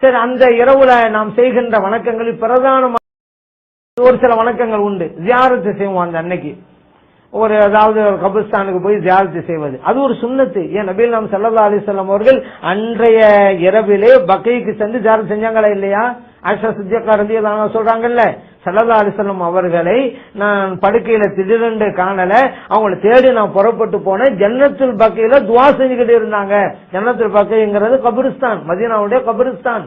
சரி அந்த இரவுல நாம் செய்கின்ற வணக்கங்களில் பிரதானமாக ஒரு சில வணக்கங்கள் உண்டு. ஜியாரத்து செய்வோம் அந்த அன்னைக்கு. ஒரு அதாவது ஒரு போய் ஜியாரத்து செய்வது. அது ஒரு சுண்ணத்து. ஏன் நபீல் நாம் சல்லா அலிசல்லாம் அவர்கள் அன்றைய இரவிலே பக்கைக்கு சென்று ஜியாரத் செஞ்சாங்களா இல்லையா? ஆஷா சித்தியக்கா ரதி சொல்றாங்கல்ல சல்லா அலிசல்லம் அவர்களை நான் படுக்கையில திடீரென்று காணல அவங்கள தேடி நான் புறப்பட்டு போனேன். ஜன்னத்துல் பக்கையில துவா செஞ்சுக்கிட்டு இருந்தாங்க. ஜன்னத்துல் பக்கைங்கிறது கபிரிஸ்தான் மதீனாவுடைய கபிரிஸ்தான்.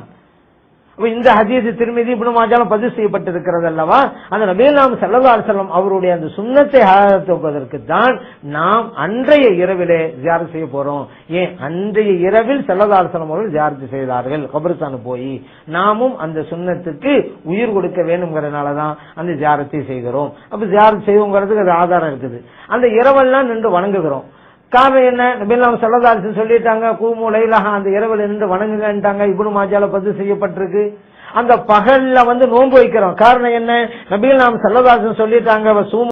இந்த ஹதீஸ் திருமதி இப்படி பதிவு செய்யப்பட்டிருக்கிறது அல்லவா? அந்த நபீல் நாம் சல்லா செல்லம் அவருடைய அந்த சுண்ணத்தை ஆதரிப்பதற்கு தான் நாம் அன்றைய இரவிலே ஜியாரத்து செய்ய போறோம். ஏன்? அன்றைய இரவில் சல்லா செல்லம் அவர்கள் ஜியாரத்து செய்தார்கள். கபரிஸ்தான் போய் நாமும் அந்த சுண்ணத்துக்கு உயிர் கொடுக்க வேணுங்கிறதுனாலதான் அந்த ஜியாரத்தை செய்கிறோம். அப்ப ஜியாரத்து செய்வோங்கிறதுக்கு அது ஆதாரம் இருக்குது. அந்த இரவெல்லாம் நின்று வணங்குகிறோம். காரணம் என்ன? நபிலாம் சல்லதாரிசு சொல்லிட்டாங்க கூமு அந்த இரவில் நின்று வணங்குங்கன்ட்டாங்க. இபுனு மாஜால பதிவு செய்யப்பட்டிருக்கு. அந்த பகல்ல வந்து நோன்பு வைக்கிறோம். காரணம் என்ன? நபிகள் நாம் சல்லதாசன் சொல்லிட்டாங்க சூம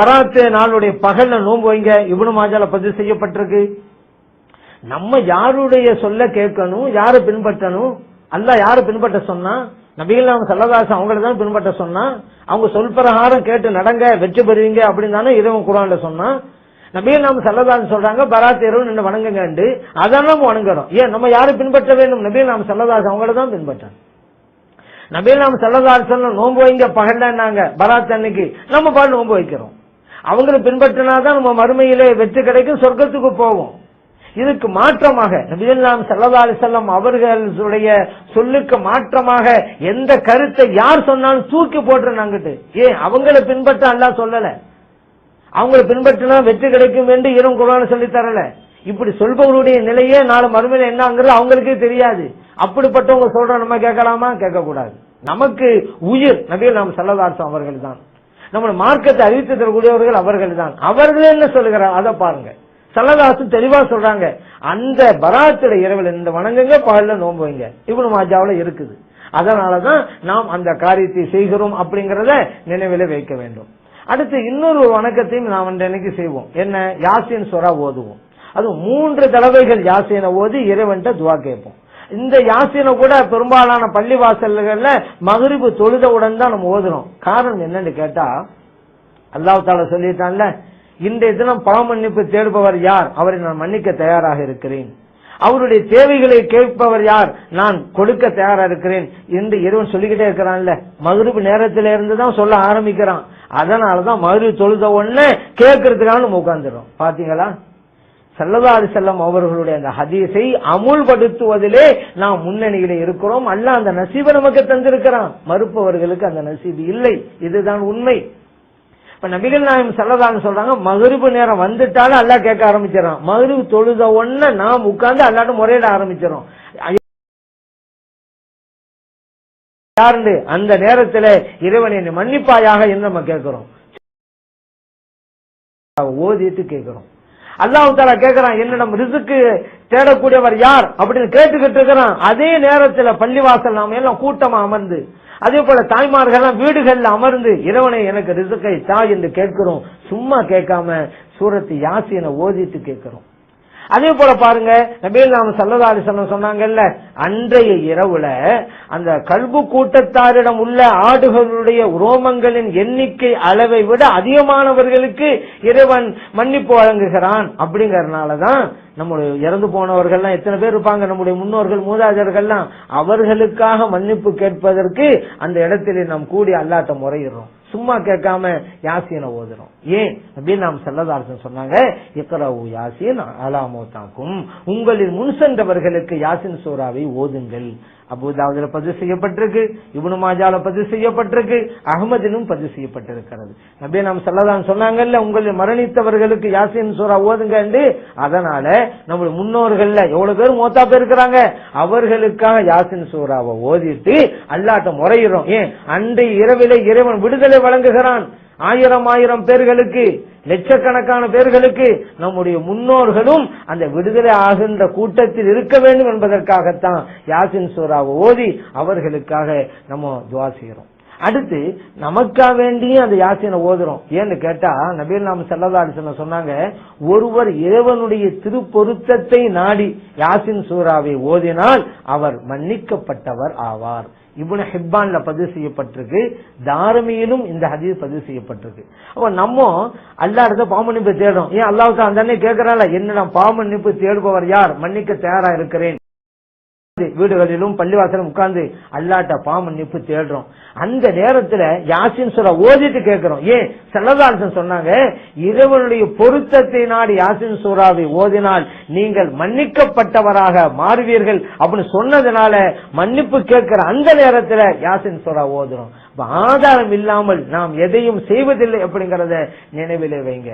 பராத்து நாளுடைய பகல்ல நோன்பு வைங்க. இபுனு மாஜால பதிவு செய்யப்பட்டிருக்கு. நம்ம யாருடைய சொல்ல கேட்கணும்? யாரை பின்பற்றணும்? அல்ல யாரை பின்பற்ற சொன்னா? நபிகள் நாம் சல்லதாசன் அவங்கள தான் பின்பற்ற சொன்னா அவங்க சொல் பிரகாரம் கேட்டு நடங்க வெற்றி பெறுவீங்க அப்படின்னு தானே இதுவும் குரான்ல சொன்னா நபிகள் நாம் சல்லதாசன் சொல்றாங்க பராத் நின்று வணங்குங்கண்டு. அதான் நம்ம வணங்குறோம். ஏன் நம்ம யாரும் பின்பற்ற வேண்டும்? நபிகள் நாம் சல்லதாசன் அவங்கள தான் பின்பற்றோம் நபிகள் நாம் சல்லதாசன் நோன்பு வைங்க பகண்டாங்க பராத் அன்னைக்கு நம்ம பாடு நோன்பு வைக்கிறோம். அவங்களை பின்பற்றினாதான் நம்ம மறுமையிலே வெற்றி கிடைக்கும் சொர்க்கத்துக்கு போவோம். இதுக்கு மாற்றமாக நபிகள் சல்லா அலிசல்லாம் அவர்களுடைய சொல்லுக்கு மாற்றமாக எந்த கருத்தை யார் சொன்னாலும் தூக்கி போட்டுருந்தாங்கட்டு ஏன்? அவங்கள பின்பற்ற அல்லாஹ் சொல்லல. அவங்கள பின்பற்றினா வெற்றி கிடைக்கும் என்று இரும் குரான் சொல்லி தரல. இப்படி சொல்பவர்களுடைய நிலையே நாலு மறுமையில என்னங்கிறது அவங்களுக்கே தெரியாது. அப்படிப்பட்டவங்க சொல்ற நம்ம கேட்கலாமா? கேட்கக்கூடாது. நமக்கு உயிர் நபிகள் நாம் சல்லதாசம் அவர்கள் தான் நம்ம மார்க்கத்தை அறிவித்து தரக்கூடியவர்கள் அவர்கள் தான் அவர்கள் என்ன சொல்லுகிறார் அதை பாருங்க. சல்லதாசு தெளிவா சொல்றாங்க. அந்த பராத்துல இரவில் இந்த வணங்குங்க பாடல நோம்பு வைங்க. இவனு மாஜாவில் இருக்குது. அதனாலதான் நாம் அந்த காரியத்தை செய்கிறோம் அப்படிங்கறத நினைவில வைக்க வேண்டும். அடுத்து இன்னொரு வணக்கத்தையும் நாம் அன்றைக்கு செய்வோம். என்ன? யாசின் சொரா ஓதுவோம். அது மூன்று தடவைகள் யாசினை ஓதி இறைவன்ட்ட துவா கேட்போம். இந்த யாசினை கூட பெரும்பாலான பள்ளி வாசல்கள்ல மகரிபு தொழுதவுடன் தான் நம்ம ஓதுறோம். காரணம் என்னன்னு கேட்டா அல்லாஹால சொல்லிட்டான்ல இன்றைய தினம் பாவ மன்னிப்பு தேடுபவர் யார்? அவரை நான் மன்னிக்க தயாராக இருக்கிறேன். அவருடைய தேவைகளை கேட்பவர் யார்? நான் கொடுக்க தயாரா இருக்கிறேன். என்று இறைவன் சொல்லிக்கிட்டே இருக்கிறான்ல. மகிழ்வு நேரத்தில இருந்து தான் சொல்ல ஆரம்பிக்கிறான். அதனாலதான் மகிழ்வு தொழுத உடனே கேட்கறதுக்காக நம்ம உட்கார்ந்துடும் பாத்தீங்களா? செல்லதாரி செல்லம் அவர்களுடைய அந்த ஹதீஸை அமுல்படுத்துவதிலே நாம் முன்னணியில இருக்கிறோம். அல்ல அந்த நசீபை நமக்கு தந்திருக்கிறான். மறுப்பவர்களுக்கு அந்த நசீபு இல்லை. இதுதான் உண்மை. இப்ப நபிகள் நாயம் சல்லதான்னு சொல்றாங்க மகரிபு நேரம் வந்துட்டாலும் அல்லா கேட்க ஆரம்பிச்சிடறான். மகரிபு தொழுத உடனே நாம் உட்கார்ந்து அல்லாட்டும் முறையிட ஆரம்பிச்சிடும் யாருண்டு? அந்த நேரத்துல இறைவனை என்னை மன்னிப்பாயாக என்று நம்ம கேட்கிறோம். ஓதிட்டு கேட்கிறோம். அல்லாஹு தாலா கேட்கிறான் என்னிடம் ரிசுக்கு தேடக்கூடியவர் யார்? அப்படின்னு கேட்டுக்கிட்டு இருக்கிறான். அதே நேரத்தில் பள்ளிவாசல் நாம எல்லாம் கூட்டமா அமர்ந்து அதே போல தாய்மார்கள் வீடுகள்ல அமர்ந்து இறைவனை எனக்கு ரிசுக்கை தா என்று கேட்கிறோம். சும்மா கேட்காம சூரத்து யாசினை ஓதிட்டு கேட்கிறோம். அதே போல பாருங்க நபீல் நாம சல்லதாரி சொன்னாங்கல்ல அன்றைய இரவுல அந்த கல்பு கூட்டத்தாரிடம் உள்ள ஆடுகளுடைய உரோமங்களின் எண்ணிக்கை அளவை விட அதிகமானவர்களுக்கு இறைவன் மன்னிப்பு வழங்குகிறான் அப்படிங்கறதுனாலதான் நம்முடைய இறந்து போனவர்கள்லாம் எத்தனை பேர் இருப்பாங்க? நம்முடைய முன்னோர்கள் மூதாதர்கள்லாம் அவர்களுக்காக மன்னிப்பு கேட்பதற்கு அந்த இடத்திலே நாம் கூடி அல்லாட்ட முறையிடுறோம். சும்மா கேட்காம யாசியனை ஓதுறோம். ஏன்? அப்படின்னு நாம் செல்லதாரசன் சொன்னாங்க. இக்கரவு யாசின் அலாமோ தாக்கும் உங்களின் முன் சென்றவர்களுக்கு யாசின் சோராவை ஓதுங்கள். அபுதாவுல பதிவு செய்யப்பட்டிருக்கு இவனு மாஜால பதிவு செய்யப்பட்டிருக்கு அகமதிலும் பதிவு செய்யப்பட்டிருக்கிறது. அப்படியே நாம் செல்லதான் சொன்னாங்கல்ல உங்களை மரணித்தவர்களுக்கு யாசின் சோரா ஓதுங்க அதனால நம்முடைய முன்னோர்கள்ல எவ்வளவு பேர் மோத்தா போயிருக்கிறாங்க இருக்கிறாங்க? அவர்களுக்காக யாசின் சோராவை ஓதிட்டு அல்லாட்ட முறையிடும் ஏன்? அன்றைய இரவிலே இறைவன் விடுதலை வழங்குகிறான். ஆயிரம் ஆயிரம் பேர்களுக்கு லட்சக்கணக்கான பேர்களுக்கு நம்முடைய முன்னோர்களும் அந்த விடுதலை ஆகின்ற கூட்டத்தில் இருக்க வேண்டும் என்பதற்காகத்தான் யாசின் சூறாவை ஓதி அவர்களுக்காக நம்ம துவா செய்கிறோம். அடுத்து நமக்கா வேண்டியும் அந்த யாசினை ஓதுறோம். ஏன்னு கேட்டா நபீல் நாம செல்லதாடிசன சொன்னாங்க ஒருவர் இறைவனுடைய திருப்பொருத்தத்தை நாடி யாசின் சூறாவை ஓதினால் அவர் மன்னிக்கப்பட்டவர் ஆவார். இவனு ஹிப்பான்ல பதிவு செய்யப்பட்டிருக்கு. தாரமியிலும் இந்த ஹதீஸ் பதிவு செய்யப்பட்டிருக்கு. அப்ப நம்ம அல்லா இடத்த பாமன்னிப்பு தேடுறோம். ஏன் அல்லாவுக்கு அந்த அண்ணன் கேட்கறால என்ன நான் பாமன்னிப்பு தேடுபவர் யார்? மன்னிக்க தயாரா இருக்கிறேன். வீடுகளிலும் பள்ளிவாசலும் உட்கார்ந்து அல்லாட்ட பாமன்னிப்பு தேடுறோம். அந்த நேரத்துல யாசின் சுரா ஓதிட்டு கேட்கிறோம். ஏன்? செல்லதாசன் சொன்னாங்க இறைவனுடைய பொருத்தத்தை நாடு யாசின் சூறாவை ஓதினால் நீங்கள் மன்னிக்கப்பட்டவராக மாறுவீர்கள். அப்படின்னு சொன்னதுனால மன்னிப்பு கேட்கிற அந்த நேரத்துல யாசின் சூறா ஓதுறோம். ஆதாரம் இல்லாமல் நாம் எதையும் செய்வதில்லை அப்படிங்கறத நினைவிலே வைங்க.